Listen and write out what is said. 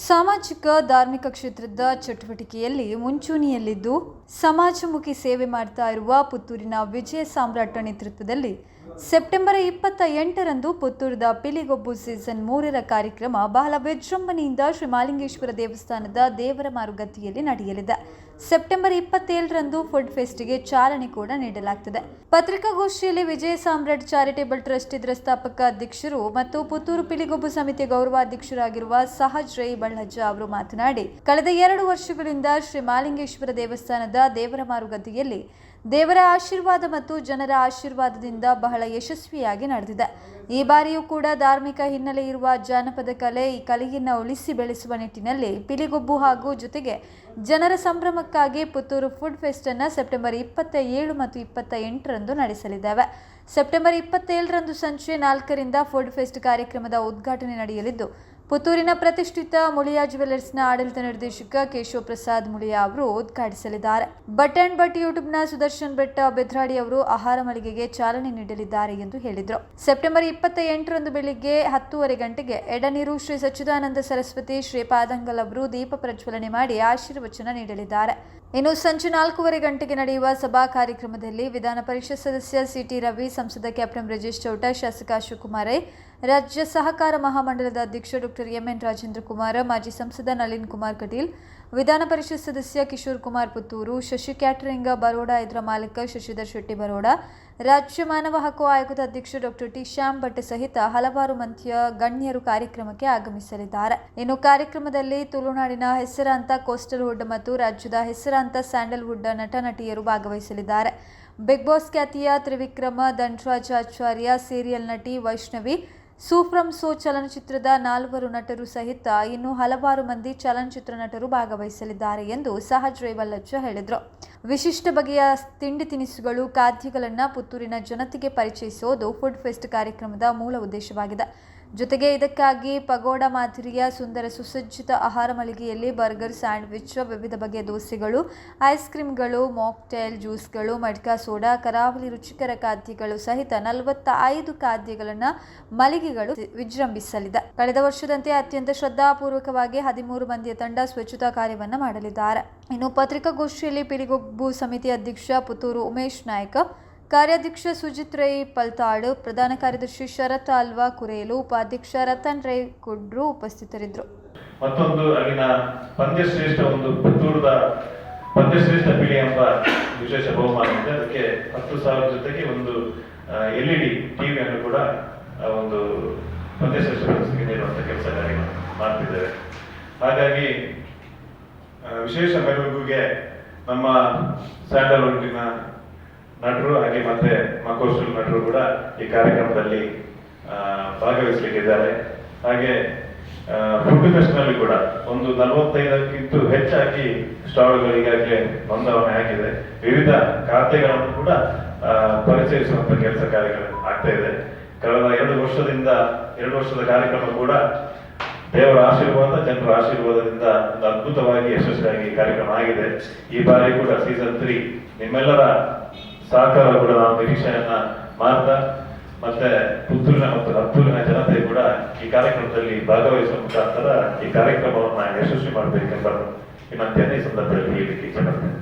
ಸಾಮಾಜಿಕ ಧಾರ್ಮಿಕ ಕ್ಷೇತ್ರದ ಚಟುವಟಿಕೆಯಲ್ಲಿ ಮುಂಚೂಣಿಯಲ್ಲಿದ್ದು ಸಮಾಜಮುಖಿ ಸೇವೆ ಮಾಡ್ತಾ ಇರುವ ಪುತ್ತೂರಿನ ವಿಜಯ ಸಾಮ್ರಾಟ ನೇತೃತ್ವದಲ್ಲಿ ಸೆಪ್ಟೆಂಬರ್ ಇಪ್ಪತ್ತ ಎಂಟರಂದು ಪುತ್ತೂರದ ಪಿಲಿಗೊಬ್ಬು ಸೀಸನ್ ಮೂರರ ಕಾರ್ಯಕ್ರಮ ಬಹಳ ವಿಜೃಂಭಣೆಯಿಂದ ಶ್ರೀ ಮಾಲಿಂಗೇಶ್ವರ ದೇವಸ್ಥಾನದ ದೇವರ ಮಾರುಗತಿಯಲ್ಲಿ ನಡೆಯಲಿದೆ. ಸೆಪ್ಟೆಂಬರ್ ಇಪ್ಪತ್ತೇಳರಂದು ಫುಡ್ ಫೆಸ್ಟ್ಗೆ ಚಾಲನೆ ಕೂಡ ನೀಡಲಾಗ್ತದೆ. ಪತ್ರಿಕಾಗೋಷ್ಠಿಯಲ್ಲಿ ವಿಜಯ ಸಾಮ್ರಾಟ್ ಚಾರಿಟೇಬಲ್ ಟ್ರಸ್ಟ್ ಇದರ ಸ್ಥಾಪಕ ಅಧ್ಯಕ್ಷರು ಮತ್ತು ಪುತ್ತೂರು ಪಿಲಿಗೊಬ್ಬು ಸಮಿತಿ ಗೌರವಾಧ್ಯಕ್ಷರಾಗಿರುವ ಸಹಜ್ ರೈ ಬಳ್ಳಜ್ಜ ಅವರು ಮಾತನಾಡಿ, ಕಳೆದ ಎರಡು ವರ್ಷಗಳಿಂದ ಶ್ರೀ ಮಾಲಿಂಗೇಶ್ವರ ದೇವಸ್ಥಾನದ ದೇವರ ಮಾರುಗತಿಯಲ್ಲಿ ದೇವರ ಆಶೀರ್ವಾದ ಮತ್ತು ಜನರ ಆಶೀರ್ವಾದದಿಂದ ಬಹಳ ಯಶಸ್ವಿಯಾಗಿ ನಡೆದಿದೆ. ಈ ಬಾರಿಯೂ ಕೂಡ ಧಾರ್ಮಿಕ ಹಿನ್ನೆಲೆ ಇರುವ ಜಾನಪದ ಕಲೆ ಈ ಕಲೆಯನ್ನ ಉಳಿಸಿ ಬೆಳೆಸುವ ನಿಟ್ಟಿನಲ್ಲಿ ಪಿಲಿಗೊಬ್ಬು ಹಾಗೂ ಜೊತೆಗೆ ಜನರ ಸಂಭ್ರಮಕ್ಕಾಗಿ ಪುತ್ತೂರು ಫುಡ್ ಫೆಸ್ಟ್ ಅನ್ನು ಸೆಪ್ಟೆಂಬರ್ ಇಪ್ಪತ್ತ ಏಳು ಮತ್ತು ಇಪ್ಪತ್ತ ಎಂಟರಂದು ನಡೆಸಲಿದ್ದಾವೆ. ಸೆಪ್ಟೆಂಬರ್ ಇಪ್ಪತ್ತೇಳರಂದು ಸಂಜೆ ನಾಲ್ಕರಿಂದ ಫುಡ್ ಫೆಸ್ಟ್ ಕಾರ್ಯಕ್ರಮದ ಉದ್ಘಾಟನೆ ನಡೆಯಲಿದ್ದು ಪುತ್ತೂರಿನ ಪ್ರತಿಷ್ಠಿತ ಮುಳಿಯಾ ಜುವೆಲ್ಲರ್ಸ್ನ ಆಡಳಿತ ನಿರ್ದೇಶಕ ಕೇಶವ ಪ್ರಸಾದ್ ಮುಳಿಯಾ ಅವರು ಉದ್ಘಾಟಿಸಲಿದ್ದಾರೆ. ಬಟ್ ಅಂಡ್ ಬಟ್ ಯೂಟ್ಯೂಬ್ನ ಸುದರ್ಶನ್ ಬೆಟ್ಟ ಬೆದ್ರಾಡಿ ಅವರು ಆಹಾರ ಮಳಿಗೆಗೆ ಚಾಲನೆ ನೀಡಲಿದ್ದಾರೆ ಎಂದು ಹೇಳಿದರು. ಸೆಪ್ಟೆಂಬರ್ ಇಪ್ಪತ್ತ ಎಂಟರಂದು ಬೆಳಿಗ್ಗೆ ಹತ್ತೂವರೆ ಗಂಟೆಗೆ ಎಡನೀರು ಶ್ರೀ ಸಚ್ಚಿದಾನಂದ ಸರಸ್ವತಿ ಶ್ರೀ ಪಾದಂಗಲ್ ಅವರು ದೀಪ ಪ್ರಜ್ವಲನೆ ಮಾಡಿ ಆಶೀರ್ವಚನ ನೀಡಲಿದ್ದಾರೆ. ಇನ್ನು ಸಂಜೆ ನಾಲ್ಕೂವರೆ ಗಂಟೆಗೆ ನಡೆಯುವ ಸಭಾ ಕಾರ್ಯಕ್ರಮದಲ್ಲಿ ವಿಧಾನ ಪರಿಷತ್ ಸದಸ್ಯ ಸಿಟಿ ರವಿ, ಸಂಸದ ಕ್ಯಾಪ್ಟನ್ ಬ್ರಜೇಶ್ ಚೌಟ, ಶಾಸಕ ಶಿವಕುಮಾರ್ ರಾಜ್ಯ ಸಹಕಾರ ಮಹಾಮಂಡಲದ ಅಧ್ಯಕ್ಷ ಡಾಕ್ಟರ್ ಎಂಎನ್ ರಾಜೇಂದ್ರ ಕುಮಾರ ಮಾಜಿ ಸಂಸದ ನಳಿನ್ ಕುಮಾರ್ ಕಟೀಲ್, ವಿಧಾನ ಪರಿಷತ್ ಸದಸ್ಯ ಕಿಶೋರ್ ಕುಮಾರ್ ಪುತ್ತೂರು, ಶಶಿ ಕ್ಯಾಟರಿಂಗ ಬರೋಡಾ ಇದರ ಮಾಲೀಕ ಶಶಿಧರ್ ಶೆಟ್ಟಿ ಬರೋಡಾ, ರಾಜ್ಯ ಮಾನವ ಹಕ್ಕು ಆಯೋಗದ ಅಧ್ಯಕ್ಷ ಡಾಕ್ಟರ್ ಟಿ ಶ್ಯಾಮ್ ಭಟ್ ಸಹಿತ ಹಲವಾರು ಮಂದಿಯ ಗಣ್ಯರು ಕಾರ್ಯಕ್ರಮಕ್ಕೆ ಆಗಮಿಸಲಿದ್ದಾರೆ. ಇನ್ನು ಕಾರ್ಯಕ್ರಮದಲ್ಲಿ ತುಳುನಾಡಿನ ಹೆಸರಾಂತ ಕೋಸ್ಟಲ್ ವುಡ್ ಮತ್ತು ರಾಜ್ಯದ ಹೆಸರಾಂತ ಸ್ಯಾಂಡಲ್ವುಡ್ ನಟ ನಟಿಯರು ಭಾಗವಹಿಸಲಿದ್ದಾರೆ. ಬಿಗ್ ಬಾಸ್ ಖ್ಯಾತಿಯ ತ್ರಿವಿಕ್ರಮ ದಂಡರಾಜಾಚಾರ್ಯ ಸೀರಿಯಲ್ ನಟಿ ವೈಷ್ಣವಿ ಸೂಫ್ರಮ್ ಸೋ ಚಲನಚಿತ್ರದ ನಾಲ್ವರು ನಟರು ಸಹಿತ ಇನ್ನು ಹಲವಾರು ಮಂದಿ ಚಲನಚಿತ್ರ ನಟರು ಭಾಗವಹಿಸಲಿದ್ದಾರೆ ಎಂದು ಸಹಜ್ ರೇವಲ್ಲಜ್ಜ ಹೇಳಿದರು. ವಿಶಿಷ್ಟ ಬಗೆಯ ತಿಂಡಿ ತಿನಿಸುಗಳು, ಖಾದ್ಯಗಳನ್ನು ಪುತ್ತೂರಿನ ಜನತೆಗೆ ಪರಿಚಯಿಸುವುದು ಫುಡ್ ಫೆಸ್ಟ್ ಕಾರ್ಯಕ್ರಮದ ಮೂಲ ಉದ್ದೇಶವಾಗಿದೆ. ಜೊತೆಗೆ ಇದಕ್ಕಾಗಿ ಪಗೋಡ ಮಾದರಿಯ ಸುಂದರ ಸುಸಜ್ಜಿತ ಆಹಾರ ಮಳಿಗೆಯಲ್ಲಿ ಬರ್ಗರ್ ಸ್ಯಾಂಡ್ವಿಚ್, ವಿವಿಧ ಬಗೆಯ ದೋಸೆಗಳು, ಐಸ್ ಕ್ರೀಮ್ಗಳು, ಮಾಕ್ಟೇಲ್ ಜ್ಯೂಸ್ಗಳು, ಮಡ್ಕಾ ಸೋಡಾ, ಕರಾವಳಿ ರುಚಿಕರ ಖಾದ್ಯಗಳು ಸಹಿತ ನಲವತ್ತ ಐದು ಖಾದ್ಯಗಳನ್ನು ಮಳಿಗೆಗಳು ವಿಜೃಂಭಿಸಲಿದೆ. ಕಳೆದ ವರ್ಷದಂತೆ ಅತ್ಯಂತ ಶ್ರದ್ಧಾಪೂರ್ವಕವಾಗಿ ಹದಿಮೂರು ಮಂದಿಯ ತಂಡ ಸ್ವಚ್ಛತಾ ಕಾರ್ಯವನ್ನು ಮಾಡಲಿದ್ದಾರೆ. ಇನ್ನು ಪತ್ರಿಕಾಗೋಷ್ಠಿಯಲ್ಲಿ ಪಿರಿಗೊಬ್ಬು ಸಮಿತಿ ಅಧ್ಯಕ್ಷ ಪುತ್ತೂರು ಉಮೇಶ್ ನಾಯ್ಕ ಕಾರ್ಯಾಧ್ಯಕ್ಷ ಸುಜಿತ್ ರೈ ಪಲ್ತಾಳು, ಪ್ರಧಾನ ಕಾರ್ಯದರ್ಶಿ ಶರತ್ ಅಲ್ವಾ ಕುರೇಲು, ಉಪಾಧ್ಯಕ್ಷ ರತನ್ ರೈ ಕುಡ್ರು ಉಪಸ್ಥಿತರಿದ್ದರು. ಮತ್ತೊಂದು ಅಲ್ಲಿನ ಪಂದ್ಯಶ್ರೇಷ್ಠ ಒಂದು ಪುತ್ತೂರದ ಪಂದ್ಯಶ್ರೇಷ್ಠ ಪೀಳಿ ಎಂಬ ವಿಶೇಷ ಬಹುಮಾನ ಇದೆ. ಅದಕ್ಕೆ ಹತ್ತು ಸಾವಿರ ಜೊತೆಗೆ ಒಂದು ಎಲ್ ಇ ಡಿ ಟಿವಿಯನ್ನು ಕೂಡ ಒಂದು ಪಂದ್ಯಶ್ರೇಷ್ಠ ನೀಡುವಂತ ಕೆಲಸ ಮಾಡ್ತಿದ್ದೇವೆ. ಹಾಗಾಗಿ ವಿಶೇಷ ಮೆರವಣಿಗೆಗೆ ನಮ್ಮ ಸ್ಯಾಂಡಲ್ವುಡ್ಡಿನ ನಟರು ಹಾಗೆ ಮತ್ತೆ ಮಕೋಸ್ಟಲ್ ನಟರು ಕೂಡ ಈ ಕಾರ್ಯಕ್ರಮದಲ್ಲಿ ಭಾಗವಹಿಸಲಿಕ್ಕಿದ್ದಾರೆ. ಹಾಗೆ ಫುಡ್ ಫೆಸ್ಟ್ನಲ್ಲಿ ಕೂಡ ಒಂದು ನಲವತ್ತೈದಕ್ಕಿಂತ ಹೆಚ್ಚಾಗಿ ಸ್ಟಾಲ್ಗಳು ಈಗಾಗಲೇ ನೋಂದಾವಣೆ ಆಗಿದೆ ವಿವಿಧ ಖಾತೆಗಳನ್ನು ಕೂಡ ಪರಿಚಯಿಸುವಂತ ಕೆಲಸ ಕಾರ್ಯಗಳು ಆಗ್ತಾ ಇದೆ. ಕಳೆದ ಎರಡು ವರ್ಷದಿಂದ, ಎರಡು ವರ್ಷದ ಕಾರ್ಯಕ್ರಮ ಕೂಡ ದೇವರ ಆಶೀರ್ವಾದ, ಜನರ ಆಶೀರ್ವಾದದಿಂದ ಒಂದು ಅದ್ಭುತವಾಗಿ ಯಶಸ್ವಿಯಾಗಿ ಕಾರ್ಯಕ್ರಮ ಆಗಿದೆ. ಈ ಬಾರಿ ಕೂಡ ಸೀಸನ್ ತ್ರೀ ನಿಮ್ಮೆಲ್ಲರ ಸಹಕಾರ ಕೂಡ ನಾವು ನಿರೀಕ್ಷೆಯನ್ನ ಮತ್ತೆ ಪುತ್ತೂರಿನ ಮತ್ತು ಹತ್ತೂರಿನ ಜನತೆ ಕೂಡ ಈ ಕಾರ್ಯಕ್ರಮದಲ್ಲಿ ಭಾಗವಹಿಸುವ ಮುಖಾಂತರ ಈ ಕಾರ್ಯಕ್ರಮವನ್ನ ಯಶಸ್ವಿ ಮಾಡಬೇಕೆಂಬ ವಿನಂತಿಯನ್ನು ಈ ಸಂದರ್ಭದಲ್ಲಿ ಹೇಳಲಿಕ್ಕೆ ಇಷ್ಟಪಡ್ತೇನೆ